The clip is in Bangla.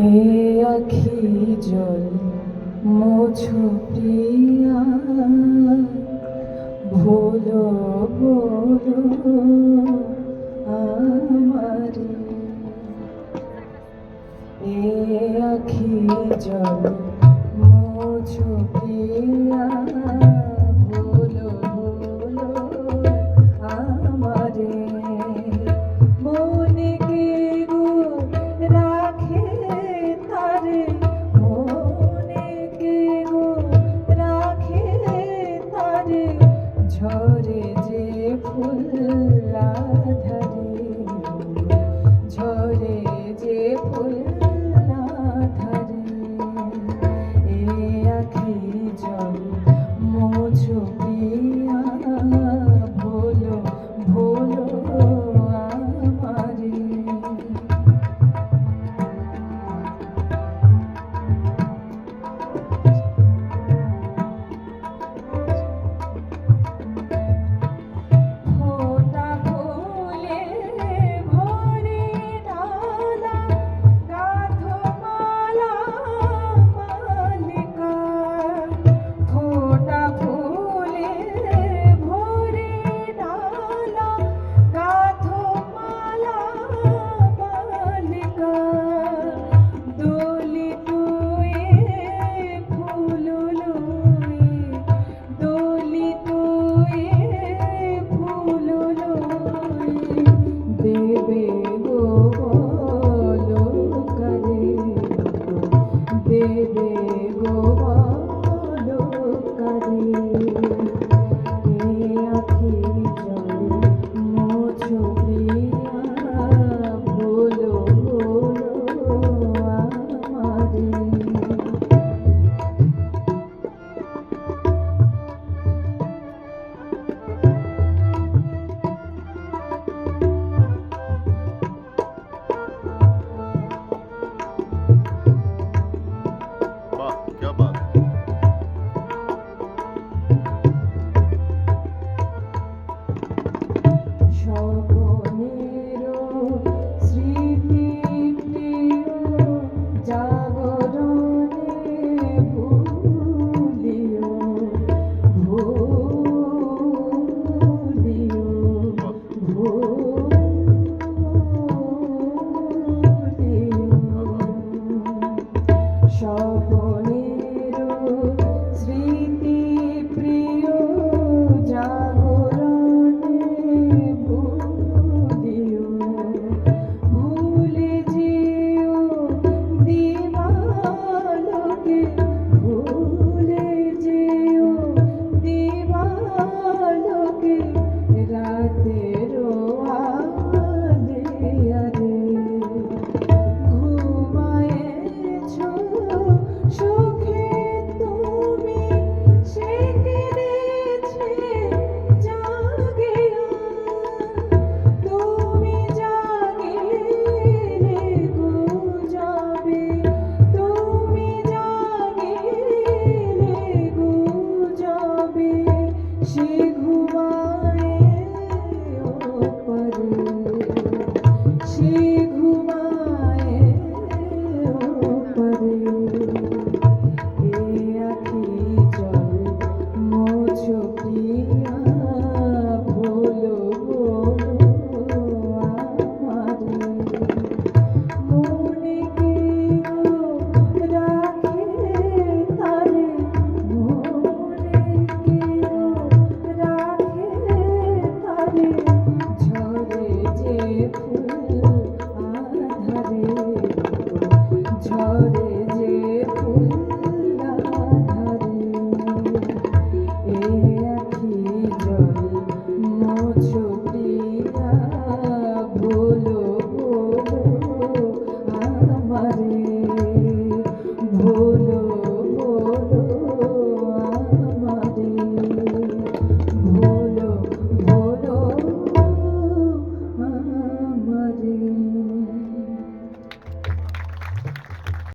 এ আখি জল মোছো প্রিয়া ভোলো ভোলো আমারে। এ আখি জল মোছো প্রিয়া baby. Paulo.